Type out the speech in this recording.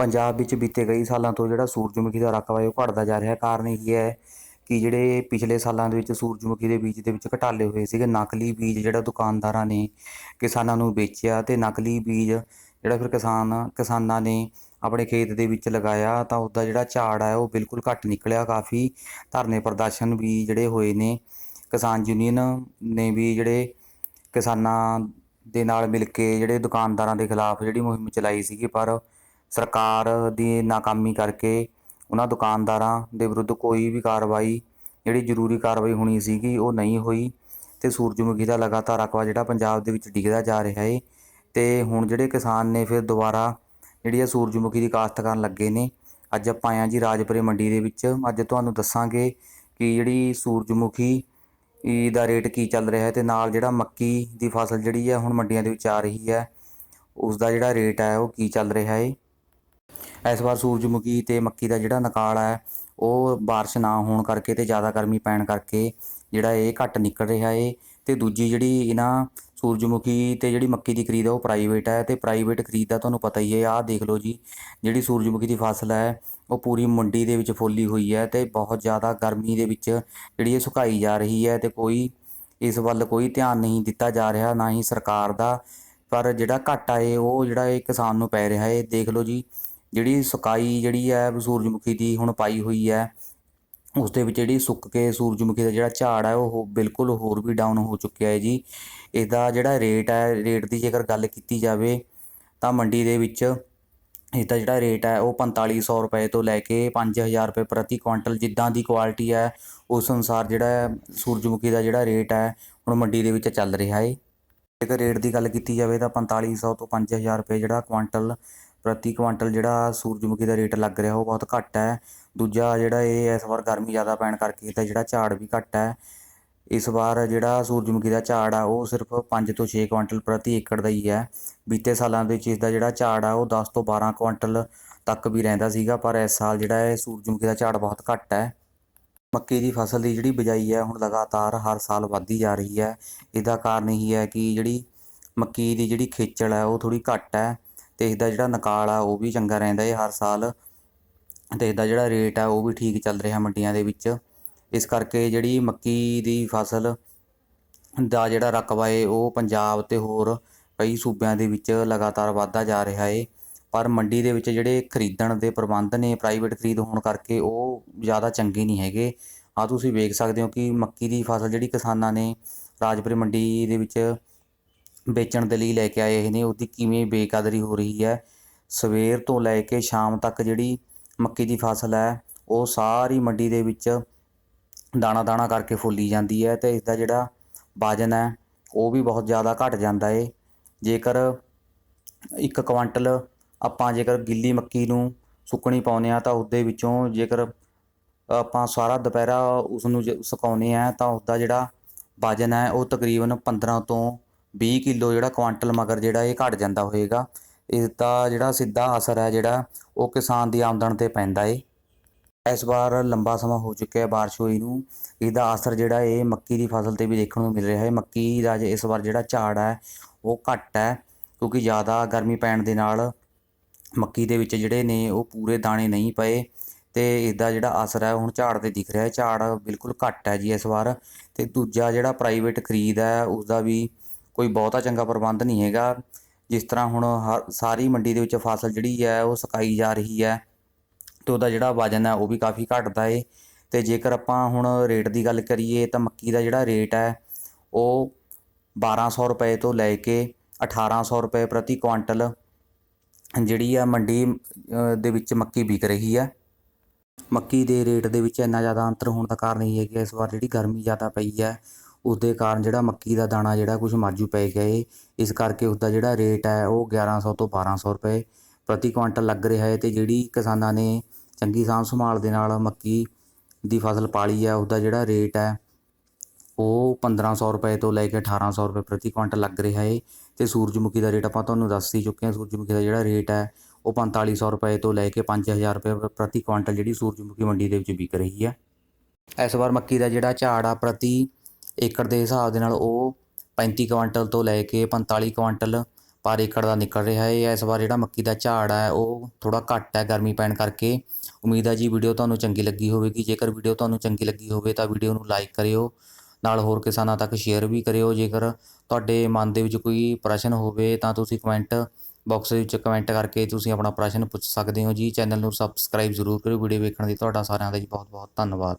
ਪੰਜਾਬ ਵਿੱਚ ਬੀਤੇ ਕਈ ਸਾਲਾਂ ਤੋਂ ਜਿਹੜਾ ਸੂਰਜਮੁਖੀ ਦਾ ਰਕਬਾ ਹੈ ਉਹ ਘਟਦਾ ਜਾ ਰਿਹਾ ਕਾਰਨ ਇਹ ਹੈ ਕਿ ਜਿਹੜੇ ਪਿਛਲੇ ਸਾਲਾਂ ਦੇ ਵਿੱਚ ਸੂਰਜਮੁਖੀ ਦੇ ਬੀਜ ਦੇ ਵਿੱਚ ਘਟਾਲੇ ਹੋਏ ਸੀਗੇ। ਨਕਲੀ ਬੀਜ ਜਿਹੜਾ ਦੁਕਾਨਦਾਰਾਂ ਨੇ ਕਿਸਾਨਾਂ ਨੂੰ ਵੇਚਿਆ ਤੇ ਨਕਲੀ ਬੀਜ ਜਿਹੜਾ ਫਿਰ ਕਿਸਾਨ, ਕਿਸਾਨਾਂ ਨੇ ਆਪਣੇ ਖੇਤ ਦੇ ਵਿੱਚ ਲਗਾਇਆ ਤਾਂ ਉਹਦਾ ਜਿਹੜਾ ਝਾੜ ਹੈ ਉਹ ਬਿਲਕੁਲ ਘੱਟ ਨਿਕਲਿਆ। ਕਾਫੀ ਧਰਨੇ ਪ੍ਰਦਰਸ਼ਨ ਵੀ ਜਿਹੜੇ ਹੋਏ ਨੇ। ਕਿਸਾਨ ਯੂਨੀਅਨ ਨੇ ਵੀ ਜਿਹੜੇ ਕਿਸਾਨਾਂ ਦੇ ਨਾਲ ਮਿਲ ਕੇ ਜਿਹੜੇ ਦੁਕਾਨਦਾਰਾਂ ਦੇ ਖਿਲਾਫ ਜਿਹੜੀ ਮੁਹਿੰਮ ਚਲਾਈ ਸੀਗੀ ਪਰ ਸਰਕਾਰ ਦੀ ਨਾਕਾਮੀ ਕਰਕੇ ਉਹਨਾਂ ਦੁਕਾਨਦਾਰਾਂ ਦੇ ਵਿਰੁੱਧ ਕੋਈ ਵੀ ਕਾਰਵਾਈ, ਜਿਹੜੀ ਜ਼ਰੂਰੀ ਕਾਰਵਾਈ ਹੋਣੀ ਸੀਗੀ, ਉਹ ਨਹੀਂ ਹੋਈ ਅਤੇ ਸੂਰਜਮੁਖੀ ਦਾ ਲਗਾਤਾਰ ਰਕਬਾ ਜਿਹੜਾ ਪੰਜਾਬ ਦੇ ਵਿੱਚ ਡਿੱਗਦਾ ਜਾ ਰਿਹਾ ਏ ਅਤੇ ਹੁਣ ਜਿਹੜੇ ਕਿਸਾਨ ਨੇ ਫਿਰ ਦੁਬਾਰਾ ਜਿਹੜੀ ਆ ਸੂਰਜਮੁਖੀ ਦੀ ਕਾਸ਼ਤ ਕਰਨ ਲੱਗੇ ਨੇ, ਅੱਜ ਆਪਾਂ ਆਏ ਹਾਂ ਜੀ ਰਾਜਪੁਰੇ ਮੰਡੀ ਦੇ ਵਿੱਚ, ਅੱਜ ਤੁਹਾਨੂੰ ਦੱਸਾਂਗੇ ਕਿ ਜਿਹੜੀ ਸੂਰਜਮੁਖੀ ਦਾ ਰੇਟ ਕੀ ਚੱਲ ਰਿਹਾ ਹੈ ਤੇ ਨਾਲ ਜਿਹੜਾ ਮੱਕੀ ਦੀ ਫਸਲ ਜਿਹੜੀ ਹੈ ਹੁਣ ਮੰਡੀਆਂ ਦੇ ਵਿੱਚ ਆ ਰਹੀ ਹੈ ਉਸ ਦਾ ਜਿਹੜਾ ਰੇਟ ਹੈ ਉਹ ਕੀ ਚੱਲ ਰਿਹਾ ਹੈ ਇਸ ਵਾਰ ਸੂਰਜਮੁਖੀ ਤੇ ਮੱਕੀ ਦਾ ਜਿਹੜਾ ਨਿਕਾਲ ਹੈ ਉਹ بارش ਨਾ ਹੋਣ ਕਰਕੇ ਤੇ ਜ਼ਿਆਦਾ ਗਰਮੀ ਪੈਣ ਕਰਕੇ ਜਿਹੜਾ ਇਹ ਘੱਟ ਨਿਕਲ ਰਿਹਾ ਏ ਤੇ ਦੂਜੀ ਜਿਹੜੀ ਇਹਨਾਂ ਸੂਰਜਮੁਖੀ ਤੇ ਜਿਹੜੀ ਮੱਕੀ ਦੀ ਖਰੀਦ ਹੈ ਉਹ ਪ੍ਰਾਈਵੇਟ ਹੈ ਤੇ ਪ੍ਰਾਈਵੇਟ ਖਰੀਦ ਦਾ ਤੁਹਾਨੂੰ ਪਤਾ ਹੀ ਹੈ ਆਹ ਦੇਖ ਲਓ ਜੀ ਜਿਹੜੀ ਸੂਰਜਮੁਖੀ ਦੀ ਫਸਲ ਹੈ ਉਹ ਪੂਰੀ ਮੰਡੀ ਦੇ ਵਿੱਚ ਫੁੱਲੀ ਹੋਈ ਹੈ ਤੇ ਬਹੁਤ ਜ਼ਿਆਦਾ ਗਰਮੀ ਦੇ ਵਿੱਚ ਜਿਹੜੀ ਇਹ ਸੁਕਾਈ ਜਾ ਰਹੀ ਹੈ ਤੇ ਕੋਈ ਇਸ ਵੱਲ ਕੋਈ ਧਿਆਨ ਨਹੀਂ ਦਿੱਤਾ ਜਾ ਰਿਹਾ ਨਾ ਹੀ ਸਰਕਾਰ ਦਾ ਪਰ ਜਿਹੜਾ ਘਾਟਾ ਏ ਉਹ ਜਿਹੜਾ ਇਹ ਕਿਸਾਨ ਨੂੰ ਪੈ ਰਿਹਾ ਏ ਦੇਖ ਲਓ ਜੀ ਜਿਹੜੀ ਸੁਕਾਈ ਜਿਹੜੀ ਹੈ ਸੂਰਜਮੁਖੀ ਦੀ ਹੁਣ ਪਾਈ ਹੋਈ ਹੈ ਉਸ ਦੇ ਵਿੱਚ ਜਿਹੜੀ ਸੁੱਕ ਕੇ ਸੂਰਜਮੁਖੀ ਦਾ ਜਿਹੜਾ ਝਾੜ ਹੈ, ਉਹ ਬਿਲਕੁਲ ਹੋਰ ਵੀ ਡਾਊਨ ਹੋ ਚੁੱਕਿਆ ਹੈ ਜੀ। ਇਹਦਾ ਜਿਹੜਾ ਰੇਟ ਹੈ ਰੇਟ ਦੀ ਜੇਕਰ ਗੱਲ ਕੀਤੀ ਜਾਵੇ, ਤਾਂ ਮੰਡੀ ਦੇ ਵਿੱਚ ਇਹਦਾ ਜਿਹੜਾ ਰੇਟ ਹੈ, ਉਹ 4500 ਰੁਪਏ ਤੋਂ ਲੈ ਕੇ 5000 ਰੁਪਏ ਪ੍ਰਤੀ ਕੁਆਂਟਲ ਜਿੱਦਾਂ ਦੀ ਕੁਆਲਿਟੀ ਹੈ, ਉਸ ਅਨੁਸਾਰ ਜਿਹੜਾ ਸੂਰਜਮੁਖੀ ਦਾ ਜਿਹੜਾ ਰੇਟ ਹੈ, ਹੁਣ ਮੰਡੀ ਦੇ ਵਿੱਚ ਚੱਲ ਰਿਹਾ ਹੈ। ਜੇਕਰ ਰੇਟ ਦੀ ਗੱਲ ਕੀਤੀ ਜਾਵੇ, ਤਾਂ 4500 ਤੋਂ 5000 ਰੁਪਏ ਜਿਹੜਾ ਕੁਆਂਟਲ ਪ੍ਰਤੀ ਕੁਆਂਟਲ ਜਿਹੜਾ ਸੂਰਜਮੁਖੀ ਦਾ ਰੇਟ ਲੱਗ ਰਿਹਾ ਉਹ ਬਹੁਤ ਘੱਟ ਹੈ। ਦੂਜਾ ਜਿਹੜਾ ਇਹ ਇਸ ਵਾਰ ਗਰਮੀ ਜ਼ਿਆਦਾ ਪੈਣ ਕਰਕੇ ਇਹਦਾ ਜਿਹੜਾ ਝਾੜ ਵੀ ਘੱਟ ਹੈ। ਇਸ ਵਾਰ ਜਿਹੜਾ ਸੂਰਜਮੁਖੀ ਦਾ ਝਾੜ ਆ ਉਹ ਸਿਰਫ 5 ਤੋਂ 6 ਕੁਆਂਟਲ ਪ੍ਰਤੀ ਏਕੜ ਦਾ ਹੀ ਹੈ। ਬੀਤੇ ਸਾਲਾਂ ਦੇ ਵਿੱਚ ਇਸ ਦਾ ਜਿਹੜਾ ਝਾੜ ਆ ਉਹ 10 ਤੋਂ 12 ਕੁਆਂਟਲ ਤੱਕ ਵੀ ਰਹਿੰਦਾ ਸੀਗਾ, ਪਰ ਇਸ ਸਾਲ ਜਿਹੜਾ ਇਹ ਸੂਰਜਮੁਖੀ ਦਾ ਝਾੜ ਬਹੁਤ ਘੱਟ ਹੈ। ਮੱਕੀ ਦੀ ਫਸਲ ਦੀ ਜਿਹੜੀ ਬਿਜਾਈ ਹੈ ਹੁਣ ਲਗਾਤਾਰ ਹਰ ਸਾਲ ਵੱਧਦੀ ਜਾ ਰਹੀ ਹੈ। ਇਹਦਾ ਕਾਰਨ ਇਹੀ ਹੈ ਕਿ ਜਿਹੜੀ ਮੱਕੀ ਦੀ ਜਿਹੜੀ ਖੇਚਲ ਹੈ ਉਹ ਥੋੜੀ ਘੱਟ ਹੈ। ਤੇ ਇਹਦਾ ਜਿਹੜਾ ਨਿਕਾਲ ਆ, ਉਹ ਵੀ ਚੰਗਾ ਰਹਿੰਦਾ ਹੈ ਹਰ ਸਾਲ। ਅਤੇ ਇਸਦਾ ਜਿਹੜਾ ਰੇਟ ਆ, ਉਹ ਵੀ ਠੀਕ ਚੱਲ ਰਿਹਾ ਮੰਡੀਆਂ ਦੇ ਵਿੱਚ। ਇਸ ਕਰਕੇ ਜਿਹੜੀ ਮੱਕੀ ਦੀ ਫਸਲ ਦਾ ਜਿਹੜਾ ਰਕਬਾ ਏ, ਉਹ ਪੰਜਾਬ ਅਤੇ ਹੋਰ ਕਈ ਸੂਬਿਆਂ ਦੇ ਵਿੱਚ ਲਗਾਤਾਰ ਵਧਦਾ ਜਾ ਰਿਹਾ ਏ। ਪਰ ਮੰਡੀ ਦੇ ਵਿੱਚ ਜਿਹੜੇ ਖਰੀਦਣ ਦੇ ਪ੍ਰਬੰਧ ਨੇ ਪ੍ਰਾਈਵੇਟ ਖਰੀਦ ਹੋਣ ਕਰਕੇ ਉਹ ਜ਼ਿਆਦਾ ਚੰਗੇ ਨਹੀਂ ਹੈਗੇ। ਆ ਤੁਸੀਂ ਵੇਖ ਸਕਦੇ ਹੋ ਕਿ ਮੱਕੀ ਦੀ ਫਸਲ ਜਿਹੜੀ ਕਿਸਾਨਾਂ ਨੇ ਰਾਜਪੁਰੇ ਮੰਡੀ ਦੇ ਵਿੱਚ ਵੇਚਣ ਦੇ ਲਈ ਲੈ ਕੇ ਆਏ ਨੇ, ਉਹਦੀ ਕਿਵੇਂ ਬੇਕਦਰੀ ਹੋ ਰਹੀ ਹੈ? ਸਵੇਰ ਤੋਂ ਲੈ ਕੇ ਸ਼ਾਮ ਤੱਕ ਜਿਹੜੀ ਮੱਕੀ ਦੀ ਫਸਲ ਹੈ, ਉਹ ਸਾਰੀ ਮੰਡੀ ਦੇ ਵਿੱਚ ਦਾਣਾ ਦਾਣਾ ਕਰਕੇ ਫੁੱਲੀ ਜਾਂਦੀ ਹੈ ਤੇ ਇਸ ਦਾ ਜਿਹੜਾ ਵਜਨ ਹੈ, ਉਹ ਵੀ ਬਹੁਤ ਜ਼ਿਆਦਾ ਘਟ ਜਾਂਦਾ ਏ। ਜੇਕਰ ਇੱਕ ਕੁਆਂਟਲ ਆਪਾਂ ਜੇਕਰ ਗਿੱਲੀ ਮੱਕੀ ਨੂੰ ਸੁੱਕਣੀ ਪਾਉਂਦੇ ਆ ਤਾਂ ਉਹਦੇ ਵਿੱਚੋਂ ਜੇਕਰ ਆਪਾਂ ਸਾਰਾ ਦੁਪਹਿਰਾ ਉਸ ਨੂੰ ਜੇ ਸੁਕਾਉਂਦੇ ਆ ਤਾਂ ਉਹਦਾ ਜਿਹੜਾ ਵਜਨ ਹੈ, ਉਹ ਤਕਰੀਬਨ 15 ਤੋਂ 20 ਕਿਲੋ ਜਿਹੜਾ ਕੁਆਂਟਲ ਮਗਰ ਜਿਹੜਾ ਇਹ ਘਟ ਜਾਂਦਾ ਹੋਏਗਾ ਇਸ ਦਾ ਜਿਹੜਾ ਸਿੱਧਾ ਅਸਰ ਹੈ ਜਿਹੜਾ ਉਹ ਕਿਸਾਨ ਦੀ ਆਮਦਨ ਤੇ ਪੈਂਦਾ ਏ। ਇਸ ਵਾਰ ਲੰਬਾ ਸਮਾਂ ਹੋ ਚੁੱਕਿਆ ਹੈ ਬਾਰਿਸ਼ ਹੋਈ ਨੂੰ। ਇਹਦਾ ਅਸਰ ਜਿਹੜਾ ਇਹ ਮੱਕੀ ਦੀ ਫਸਲ ਤੇ ਵੀ ਦੇਖਣ ਨੂੰ ਮਿਲ ਰਿਹਾ ਹੈ। ਮੱਕੀ ਦਾ ਜੇ ਇਸ ਵਾਰ ਜਿਹੜਾ ਝਾੜ ਹੈ, ਉਹ ਘੱਟ ਹੈ ਕਿਉਂਕਿ ਜ਼ਿਆਦਾ ਗਰਮੀ ਪੈਣ ਦੇ ਨਾਲ ਮੱਕੀ ਦੇ ਵਿੱਚ ਜਿਹੜੇ ਨੇ ਉਹ ਪੂਰੇ ਦਾਣੇ ਨਹੀਂ ਪਏ ਤੇ ਇਹਦਾ ਜਿਹੜਾ ਅਸਰ ਹੈ, ਹੁਣ ਝਾੜ ਤੇ ਦਿਖ ਰਿਹਾ ਹੈ। ਝਾੜ ਬਿਲਕੁਲ ਘੱਟ ਹੈ ਜੀ ਇਸ ਵਾਰ ਤੇ ਦੂਜਾ ਜਿਹੜਾ ਪ੍ਰਾਈਵੇਟ ਖਰੀਦ ਹੈ ਉਸ ਦਾ ਵੀ ਕੋਈ ਬਹੁਤਾ ਚੰਗਾ ਪ੍ਰਬੰਧ ਨਹੀਂ ਹੈਗਾ। ਜਿਸ ਤਰ੍ਹਾਂ ਹੁਣ ਹਰ, ਸਾਰੀ ਮੰਡੀ ਦੇ ਵਿੱਚ ਫਸਲ ਜਿਹੜੀ ਹੈ, ਉਹ ਸੁਕਾਈ ਜਾ ਰਹੀ ਹੈ ਤੇ ਉਹਦਾ ਜਿਹੜਾ ਵਜਨ ਹੈ, ਉਹ ਵੀ ਕਾਫੀ ਘਟਦਾ ਏ। ਤੇ ਜੇਕਰ ਆਪਾਂ ਹੁਣ ਰੇਟ ਦੀ ਗੱਲ ਕਰੀਏ ਤਾਂ ਮੱਕੀ ਦਾ ਜਿਹੜਾ ਰੇਟ ਹੈ, ਉਹ 1200 ਰੁਪਏ ਤੋਂ ਲੈ ਕੇ 1800 ਰੁਪਏ ਪ੍ਰਤੀ ਕੁਆਂਟਲ ਜਿਹੜੀ ਆ ਮੰਡੀ ਦੇ ਵਿੱਚ ਮੱਕੀ ਵਿਕ ਰਹੀ ਹੈ। ਮੱਕੀ ਦੇ ਰੇਟ ਦੇ ਵਿੱਚ ਇੰਨਾ ਜ਼ਿਆਦਾ ਅੰਤਰ ਹੋਣ ਦਾ ਕਾਰਨ ਇਹ ਹੈ ਕਿ ਇਸ ਵਾਰ ਜਿਹੜੀ ਗਰਮੀ ਜ਼ਿਆਦਾ ਪਈ ਹੈ ਉਸਦੇ ਕਾਰਨ ਜਿਹੜਾ ਮੱਕੀ ਦਾ ਦਾਣਾ ਜਿਹੜਾ ਕੁਝ ਮਾਜੂ ਪੈ ਗਿਆ ਏ, ਇਸ ਕਰਕੇ ਉਸਦਾ ਜਿਹੜਾ ਰੇਟ ਹੈ ਉਹ 1100 ਤੋਂ 1200 ਰੁਪਏ ਪ੍ਰਤੀ ਕੁਆਂਟਲ ਲੱਗ ਰਿਹਾ ਹੈ ਤੇ ਜਿਹੜੀ ਕਿਸਾਨਾਂ ਨੇ ਚੰਗੀ ਸਾਂਭ ਸੰਭਾਲ ਦੇ ਨਾਲ ਮੱਕੀ ਦੀ ਫਸਲ ਪਾਲੀ ਹੈ ਉਸਦਾ ਜਿਹੜਾ ਰੇਟ ਹੈ ਉਹ 1500 ਰੁਪਏ ਤੋਂ ਲੈ ਕੇ 1800 ਰੁਪਏ ਪ੍ਰਤੀ ਕੁਆਂਟਲ ਲੱਗ ਰਿਹਾ ਹੈ ਤੇ ਸੂਰਜਮੁਖੀ ਦਾ ਰੇਟ ਆਪਾਂ ਤੁਹਾਨੂੰ ਦੱਸ ਹੀ ਚੁੱਕੇ ਹਾਂ, ਸੂਰਜਮੁਖੀ ਦਾ ਜਿਹੜਾ ਰੇਟ ਹੈ ਉਹ 4500 ਰੁਪਏ ਤੋਂ ਲੈ ਕੇ 5000 ਰੁਪਏ ਪ੍ਰਤੀ ਕੁਆਂਟਲ ਜਿਹੜੀ ਸੂਰਜਮੁਖੀ ਮੰਡੀ ਦੇ ਵਿੱਚ ਵਿਕ ਰਹੀ ਹੈ। ਇਸ ਵਾਰ ਮੱਕੀ ਦਾ ਜਿਹੜਾ ਝਾੜ ਆ, ਪ੍ਰਤੀ ਏਕੜ ਦੇ ਹਿਸਾਬ ਦੇ ਨਾਲ ਉਹ 35 ਕੁਆਂਟਲ ਤੋਂ ਲੈ ਕੇ 45 ਕੁਆਂਟਲ ਪਰ ਏਕੜ ਦਾ ਨਿਕਲ ਰਿਹਾ ਹੈ। ਇਸ ਵਾਰ ਜਿਹੜਾ ਮੱਕੀ ਦਾ ਝਾੜ ਹੈ, ਉਹ ਥੋੜਾ ਘੱਟ ਹੈ ਗਰਮੀ ਪੈਣ ਕਰਕੇ। ਉਮੀਦ ਹੈ ਜੀ ਵੀਡੀਓ ਤੁਹਾਨੂੰ ਚੰਗੀ ਲੱਗੀ ਹੋਵੇਗੀ। ਜੇਕਰ ਵੀਡੀਓ ਤੁਹਾਨੂੰ ਚੰਗੀ ਲੱਗੀ ਹੋਵੇ ਤਾਂ ਵੀਡੀਓ ਨੂੰ ਲਾਈਕ ਕਰਿਓ, ਨਾਲ ਹੋਰ ਕਿਸਾਨਾਂ ਤੱਕ ਸ਼ੇਅਰ ਵੀ ਕਰਿਓ। ਜੇਕਰ ਤੁਹਾਡੇ ਮਨ ਦੇ ਵਿੱਚ ਕੋਈ ਪ੍ਰਸ਼ਨ ਹੋਵੇ ਤਾਂ ਤੁਸੀਂ ਕਮੈਂਟ ਬਾਕਸ ਵਿੱਚ ਕਮੈਂਟ ਕਰਕੇ ਤੁਸੀਂ ਆਪਣਾ ਪ੍ਰਸ਼ਨ ਪੁੱਛ ਸਕਦੇ ਹੋ ਜੀ। ਚੈਨਲ ਨੂੰ ਸਬਸਕ੍ਰਾਈਬ ਜ਼ਰੂਰ ਕਰਿਓ। ਵੀਡੀਓ ਵੇਖਣ ਦੀ ਤੁਹਾਡਾ ਸਾਰਿਆਂ ਦਾ ਜੀ ਬਹੁਤ ਬਹੁਤ ਧੰਨਵਾਦ।